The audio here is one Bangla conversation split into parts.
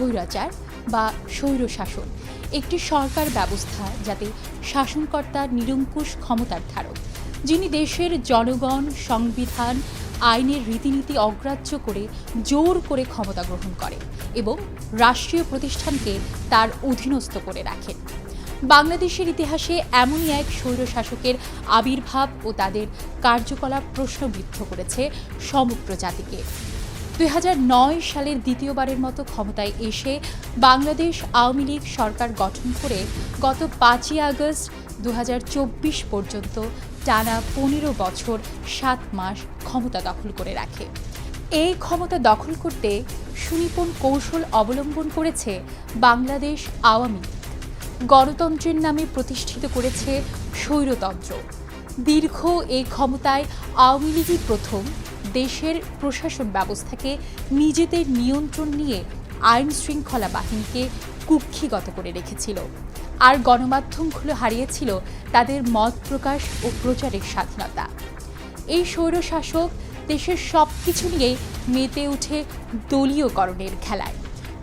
স্বৈরাচার বা স্বৈর শাসন একটি সরকার ব্যবস্থা যাতে শাসনকর্তা নিরঙ্কুশ ক্ষমতার ধারক, যিনি দেশের জনগণ, সংবিধান, আইনের রীতিনীতি অগ্রাহ্য করে জোর করে ক্ষমতা গ্রহণ করে এবং রাষ্ট্রীয় প্রতিষ্ঠানকে তার অধীনস্থ করে রাখেন। বাংলাদেশের ইতিহাসে এমনই এক স্বৈরশাসকের আবির্ভাব ও তাদের কার্যকলাপ প্রশ্নবিদ্ধ করেছে সমগ্র জাতিকে। দু হাজার নয় সালের দ্বিতীয়বারের মতো ক্ষমতায় এসে বাংলাদেশ আওয়ামী লীগ সরকার গঠন করে গত পাঁচই আগস্ট দু হাজার চব্বিশ পর্যন্ত টানা পনেরো বছর সাত মাস ক্ষমতা দখল করে রাখে। এই ক্ষমতা দখল করতে সুনিপুণ কৌশল অবলম্বন করেছে বাংলাদেশ আওয়ামী লীগ। গণতন্ত্রের নামে প্রতিষ্ঠিত করেছে স্বৈরতন্ত্র। দীর্ঘ এই ক্ষমতায় আওয়ামী লীগই প্রথম দেশের প্রশাসন ব্যবস্থাকে নিজেদের নিয়ন্ত্রণ নিয়ে আইন শৃঙ্খলা বাহিনীকে কুক্ষিগত করে রেখেছিল। আর গণমাধ্যমগুলো হারিয়েছিল তাদের মত প্রকাশ ও প্রচারের স্বাধীনতা। এই স্বৈরশাসক দেশের সব কিছু নিয়ে মেতে উঠে দলীয়করণের খেলায়।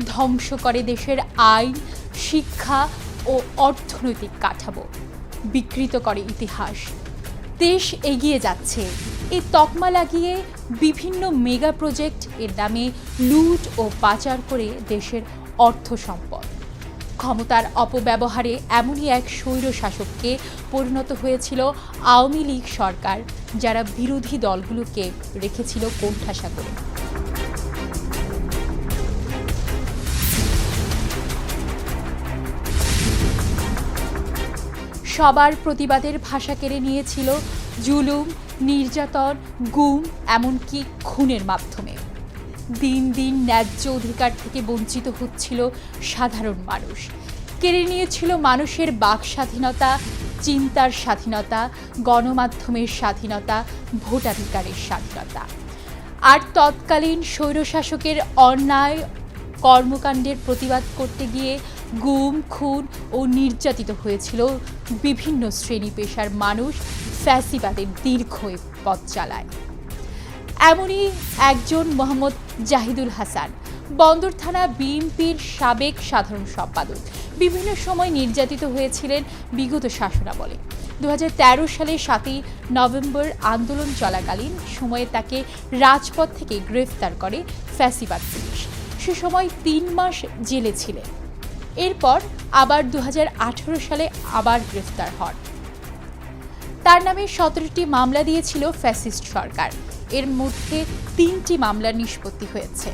ধ্বংস করে দেশের আইন, শিক্ষা ও অর্থনৈতিক কাঠামো। বিকৃত করে ইতিহাস। দেশ এগিয়ে যাচ্ছে। এই তকমা লাগিয়ে বিভিন্ন মেগা প্রজেক্ট এর নামে লুট ও পাচার করে দেশের অর্থ সম্পদ। ক্ষমতার অপব্যবহারে এমনই এক স্বৈর শাসককে পরিণত হয়েছিল আওয়ামী লীগ সরকার, যারা বিরোধী দলগুলোকে রেখেছিল কোণঠাসা করে সবার প্রতিবাদের ভাষা কেড়ে নিয়েছিল জুলুম নির্যাতন, গুম, এমনকি খুনের মাধ্যমে। দিন দিন ন্যায্য অধিকার থেকে বঞ্চিত হচ্ছিল সাধারণ মানুষ। কেড়ে নিয়েছিল মানুষের বাক স্বাধীনতা, চিন্তার স্বাধীনতা, গণমাধ্যমের স্বাধীনতা, ভোটাধিকারের স্বাধীনতা। আর তৎকালীন স্বৈরশাসকের অন্যায় কর্মকাণ্ডের প্রতিবাদ করতে গিয়ে গুম, খুন ও নির্যাতিত হয়েছিল বিভিন্ন শ্রেণি পেশার মানুষ ফ্যাসিবাদের দীর্ঘ পথ চালায়। এমনই একজন মোহাম্মদ জাহিদুল হাসান, বন্দর থানা বিএনপির সাবেক সাধারণ সম্পাদক। বিভিন্ন সময় নির্যাতিত হয়েছিলেন বিগত শাসনামলে। দু সালের সাতই নভেম্বর আন্দোলন চলাকালীন সময়ে তাকে রাজপথ থেকে গ্রেফতার করে ফ্যাসিবাদ পুলিশ। সে সময় তিন মাস জেলে ছিলেন। এরপর আবার দু হাজার আঠেরো সালে আবার গ্রেফতার হন। তার নামে সতেরোটি মামলা দিয়েছিল ফ্যাসিস্ট সরকার। এর মধ্যে তিনটি মামলার নিষ্পত্তি হয়েছে।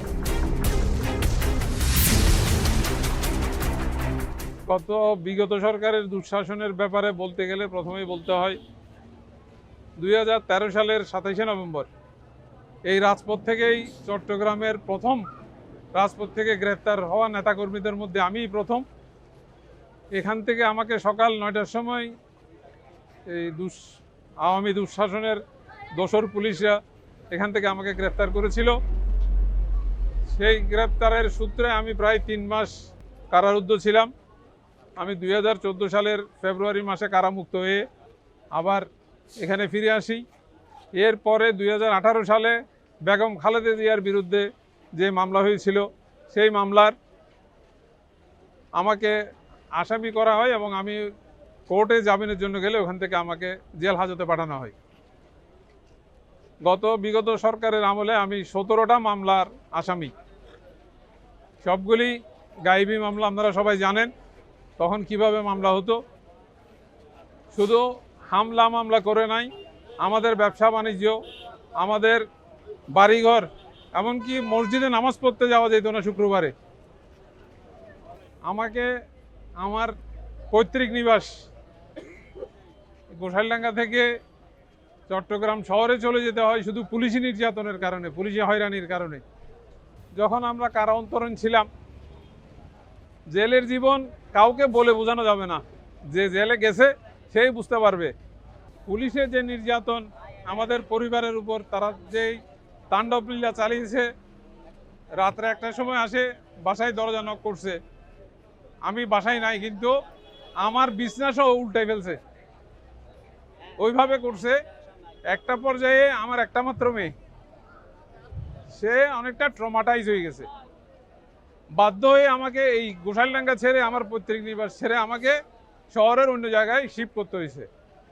গত বিগত সরকারের দুঃশাসনের ব্যাপারে বলতে গেলে প্রথমেই বলতে হয়, দুই হাজার তেরো সালের সাতাইশে নভেম্বর, এই রাজপথ থেকেই চট্টগ্রামের প্রথম রাজপথ থেকে গ্রেপ্তার হওয়া নেতাকর্মীদের মধ্যে আমিই প্রথম। এখান থেকে আমাকে সকাল নয়টার সময় এই দুঃ আওয়ামী দুঃশাসনের দোসর পুলিশরা এখান থেকে আমাকে গ্রেপ্তার করেছিল। সেই গ্রেপ্তারের সূত্রে আমি প্রায় তিন মাস কারারুদ্ধ ছিলাম। আমি দু হাজার চোদ্দ সালের ফেব্রুয়ারি মাসে কারামুক্ত হয়ে আবার এখানে ফিরে আসি। এরপরে দুই হাজার আঠারো সালে বেগম খালেদা জিয়ার বিরুদ্ধে যে মামলা হয়েছিল, সেই মামলার আমাকে আসামি করা হয় এবং আমি কোর্টে জামিনের জন্য গেলে ওখান থেকে আমাকে জেল হাজতে পাঠানো হয়। গত বিগত সরকারের আমলে আমি সতেরোটা মামলার আসামি। সবগুলি গাইবি মামলা আপনারা সবাই জানেন, তখন কীভাবে মামলা হতো। শুধু হামলা মামলা করে নাই, আমাদের ব্যবসা বাণিজ্য, আমাদের বাড়িঘর, এমনকি মসজিদে নামাজ পড়তে যাওয়া যেত না শুক্রবারে। আমাকে, আমার পৈতৃক নিবাস গোসাইলডাঙ্গা থেকে চট্টগ্রাম শহরে চলে যেতে হয় শুধু পুলিশি নির্যাতনের কারণে, পুলিশি হয়রানির কারণে। যখন আমরা কারা অন্তরণ ছিলাম, জেলের জীবন কাউকে বলে বোঝানো যাবে না। যে জেলে গেছে, সেই বুঝতে পারবে। পুলিশের যে নির্যাতন আমাদের পরিবারের উপর, তারা যেই তাণ্ডব লীলা চালিয়েছে, রাত্রে একটা সময় আসে, বাসায় দরজা নক করছে। আমি বাসায় নাই, কিন্তু আমার বিছনাসহ উল্টাই ফেলছে। ওইভাবে করছে। একটা পর্যায়ে আমার একটা মাত্র মেয়ে। সে অনেকটা ট্রমাটাইজ হয়ে গেছে। বাধ্য হয়ে আমাকে এই গোসাইলডাঙ্গা ছেড়ে আমার পৈতৃক নিবাস ছেড়ে আমাকে শহরের অন্য জায়গায় শিফট করতে হয়েছে।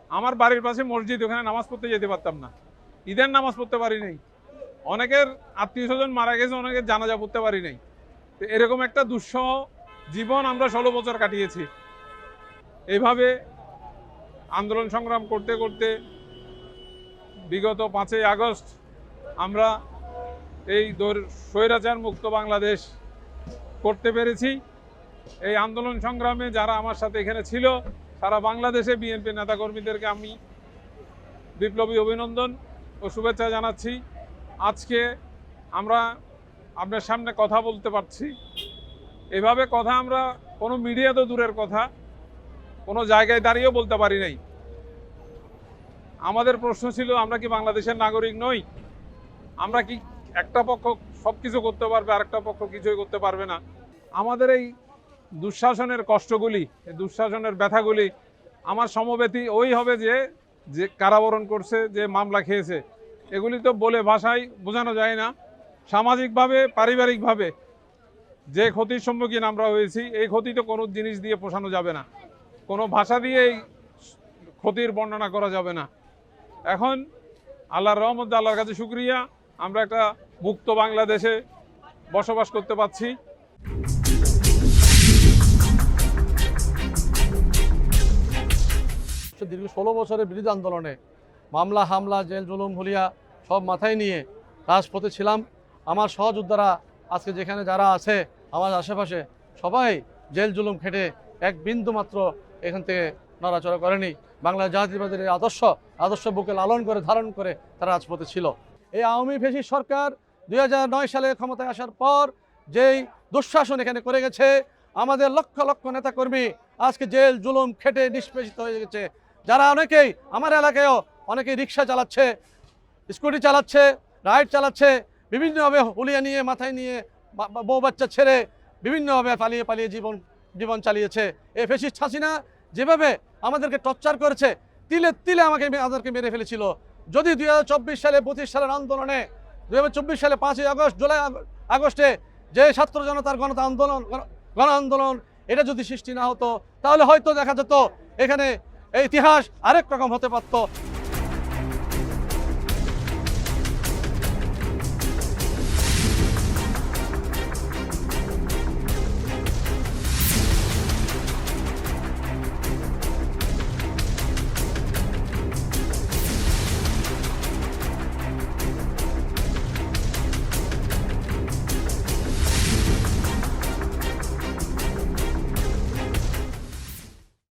আমার বাড়ির পাশে মসজিদ, ওখানে নামাজ পড়তে যেতে পারতাম না। ঈদের নামাজ পড়তে পারি নাই। অনেকের আত্মীয় স্বজন মারা গেছে, অনেকের জানাজা পড়তে পারি নাই। তো এরকম একটা দুঃসহ জীবন আমরা ষোলো বছর কাটিয়েছি। এইভাবে আন্দোলন সংগ্রাম করতে করতে বিগত পাঁচই আগস্ট আমরা এই স্বৈরাচার মুক্ত বাংলাদেশ করতে পেরেছি। এই আন্দোলন সংগ্রামে যারা আমার সাথে এখানে ছিল, সারা বাংলাদেশে বিএনপি নেতাকর্মীদেরকে আমি বিপ্লবী অভিনন্দন ও শুভেচ্ছা জানাচ্ছি। আজকে আমরা আপনার সামনে কথা বলতে পারছি। এভাবে কথা আমরা কোনো মিডিয়া তো দূরের কথা কোনো জায়গায় দাঁড়িয়েও বলতে পারি নাই। আমাদের প্রশ্ন ছিল, আমরা কি বাংলাদেশের নাগরিক নই? আমরা কি একটা পক্ষ সব কিছু করতে পারবে, আরেকটা পক্ষ কিছুই করতে পারবে না? আমাদের এই দুঃশাসনের কষ্টগুলি, এই দুঃশাসনের ব্যথাগুলি আমার সমবেতি ওই হবে যে যে কারাবরণ করছে, যে মামলা খেয়েছে, এগুলি তো বলে ভাষায় বোঝানো যায় না। সামাজিকভাবে, পারিবারিকভাবে যে ক্ষতির সম্মুখীন আমরা হয়েছি, এই ক্ষতি তো কোনো জিনিস দিয়ে পোষানো যাবে না। কোনো ভাষা দিয়েই ক্ষতির বর্ণনা করা যাবে না। এখন আল্লাহর রহমত, আল্লাহর কাছে শুক্রিয়া। আমরা একটা মুক্ত বাংলাদেশে বসবাস করতে পারছি। দীর্ঘ ষোলো বছরের বিরোধী আন্দোলনে মামলা, হামলা, জেল, জুলুম, হুলিয়া সব মাথায় নিয়ে রাজপথে ছিলাম। আমার সহযোদ্ধারা আজকে যেখানে যারা আছে, আমার আশেপাশে সবাই জেল, জুলুম খেটে এক বিন্দু মাত্র এখান থেকে নড়াচড়া করেনি। বাংলা জাতীয়বাদের এই আদর্শ আদর্শ বুকে লালন করে, ধারণ করে তারা রাজপথে ছিল। এই আওয়ামী ফেসিস সরকার দুই হাজার নয় সালে ক্ষমতায় আসার পর যেই দুঃশাসন এখানে করে গেছে, আমাদের লক্ষ লক্ষ নেতাকর্মী আজকে জেল, জুলুম, খেটে, নিষ্পেষিত হয়ে গেছে। যারা অনেকেই, আমার এলাকায়ও অনেকেই রিক্সা চালাচ্ছে, স্কুটি চালাচ্ছে, রাইড চালাচ্ছে, বিভিন্নভাবে হুলিয়া নিয়ে, মাথায় নিয়ে বউ বাচ্চা ছেড়ে বিভিন্নভাবে পালিয়ে পালিয়ে জীবন জীবন চালিয়েছে। এই ফেসিস্ট হাসিনা যেভাবে আমাদেরকে টর্চার করেছে, তিলে তিলে আমাকে আমাদেরকে মেরে ফেলেছিল। যদি দুই হাজার চব্বিশ সালে, পঁচিশ সালের আন্দোলনে, দুই হাজার চব্বিশ সালে পাঁচই আগস্ট, জুলাই আগস্টে যে ছাত্র জনতার গণ আন্দোলন গণ- আন্দোলন, এটা যদি সৃষ্টি না হতো, তাহলে হয়তো দেখা যেত এখানে ইতিহাস আরেক রকম হতে পারতো।